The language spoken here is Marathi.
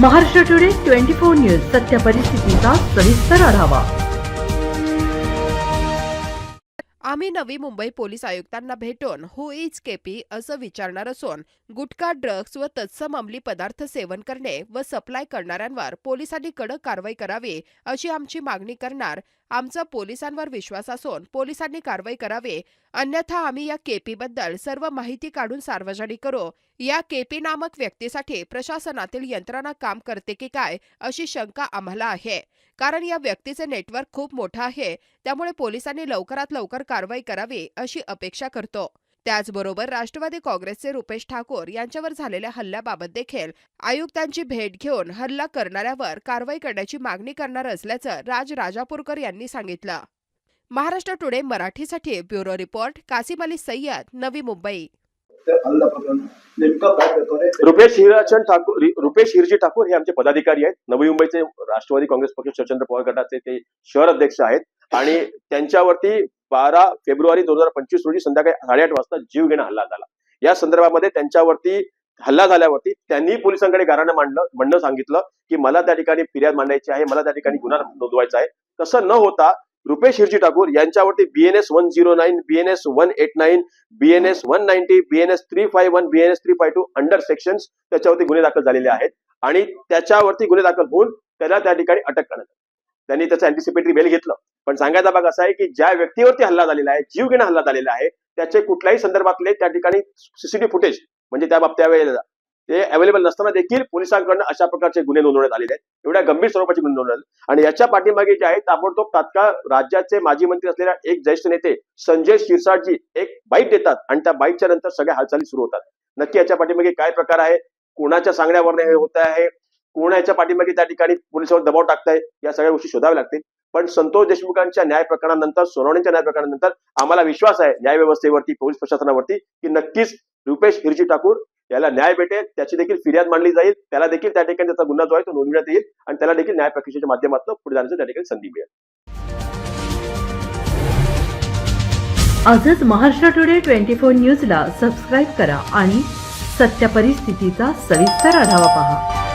Maharashtra today twenty four news सत्य परिस्थितीचा सविस्तर आढावा. आम्ही नवी मुंबई पोलीस आयुक्तांना भेटून हु इज केपी असं विचारणार असून गुटखा ड्रग्ज व तत्सम अंमली पदार्थ सेवन करणे व सप्लाय करणाऱ्यांवर पोलिसांनी कडक कारवाई करावी अशी आमची मागणी करणार आमचा पोलिसांवर विश्वास असून पोलिसांनी कारवाई करावी. अन्यथा आम्ही या केपीबद्दल सर्व माहिती काढून सार्वजनिक करू. या केपी नामक व्यक्तीसाठी प्रशासनातील यंत्रणा काम करते की काय अशी शंका आम्हाला आहे. कारण या व्यक्तीचे नेटवर्क खूप मोठं आहे. त्यामुळे पोलिसांनी लवकरात लवकर कारवाई करावी अशी अपेक्षा करतो. त्याचबरोबर राष्ट्रवादी काँग्रेसचे रुपेश ठाकूर यांच्यावर झालेल्या हल्ल्याबाबत देखील आयुक्तांची भेट घेऊन हल्ला करणाऱ्यावर कारवाई करण्याची मागणी करणार असल्याचं राज राजापूरकर यांनी सांगितलं. महाराष्ट्र टुडे मराठीसाठी ब्युरो रिपोर्ट कासिम अली सय्यद नवी मुंबई. रुपेश हिराचंद ठाकूर रुपेश हिरजी ठाकूर हे आमचे पदाधिकारी आहेत. नवी मुंबईचे राष्ट्रवादी काँग्रेस पक्ष शरचंद्र पवार गटाचे ते शहर अध्यक्ष आहेत. आणि त्यांच्यावरती बारा फेब्रुवारी दोन हजार पंचवीस रोजी संध्याकाळी साडेआठ वाजता जीवघेणा हल्ला झाला. या संदर्भामध्ये त्यांच्यावरती हल्ला झाल्यावरती त्यांनी पोलिसांकडे गाराणं मांडलं म्हणणं सांगितलं की मला त्या ठिकाणी फिर्याद मांडायची आहे मला त्या ठिकाणी गुन्हा नोंदवायचा आहे. तसं न होता Rupesh Hirji Thakur यांच्यावरती BNS one zero nine BNS one eight nine BNS one ninety BNS three five one BNS three five two under section त्याच्यावरती गुन्हे दाखल झालेले आहेत आणि त्याच्यावरती गुन्हे दाखल होऊन त्याला त्या ठिकाणी अटक करण्यात त्यांनी त्याचं अँटिसिपेटरी बेल घेतलं. पण सांगायचा भाग असा आहे की ज्या व्यक्तीवरती हल्ला झालेला आहे जीवघेणा हल्ला झालेला आहे त्याचे कुठल्याही संदर्भातले त्या ठिकाणी सीसीटीव्ही फुटेज म्हणजे त्या बाबतीत त्यावेळेला ते अवेलेबल नसताना देखील पोलिसांकडून अशा प्रकारचे गुन्हे नोंदवण्यात आलेले आहेत. एवढ्या गंभीर स्वरूपाचे गुन्हे नोंदवण्यात आणि याच्या पाठीमागे जे आहे ताबडतोब तात्काळ राज्याचे माजी मंत्री असलेल्या एक ज्येष्ठ नेते संजय शिरसाटजी एक बाईट देतात आणि त्या बाईटच्या नंतर सगळ्या हालचाली सुरू होतात. नक्की याच्या पाठीमागे काय प्रकार आहे कोणाच्या सांगण्यावरनं हे होत आहे कोण याच्या पाठीमागे त्या ठिकाणी पोलिसांवर दबाव टाकताय या सगळ्या गोष्टी शोधाव्या लागतील. पण संतोष देशमुखांच्या न्याय प्रकरणानंतर सोनवणेच्या न्याय प्रकरणानंतर आम्हाला विश्वास आहे न्याय व्यवस्थेवरती पोलीस प्रशासनावरती की नक्कीच रुपेश हिरजी ठाकूर याला न्याय भेटेल त्याची देखील फिर्याद मांडली जाईल त्याला देखील त्या ठिकाणी त्याचा गुन्हा जो आहे तो नोंदवण्यात येईल आणि त्याला देखील न्याय प्रक्रियेच्या माध्यमातून पुढे जाण्याची त्या ठिकाणी संधी मिळेल. आजच महाराष्ट्र टुडे ट्वेंटी फोर न्यूजला सबस्क्राईब करा आणि सत्य परिस्थितीचा सविस्तर आढावा पहा.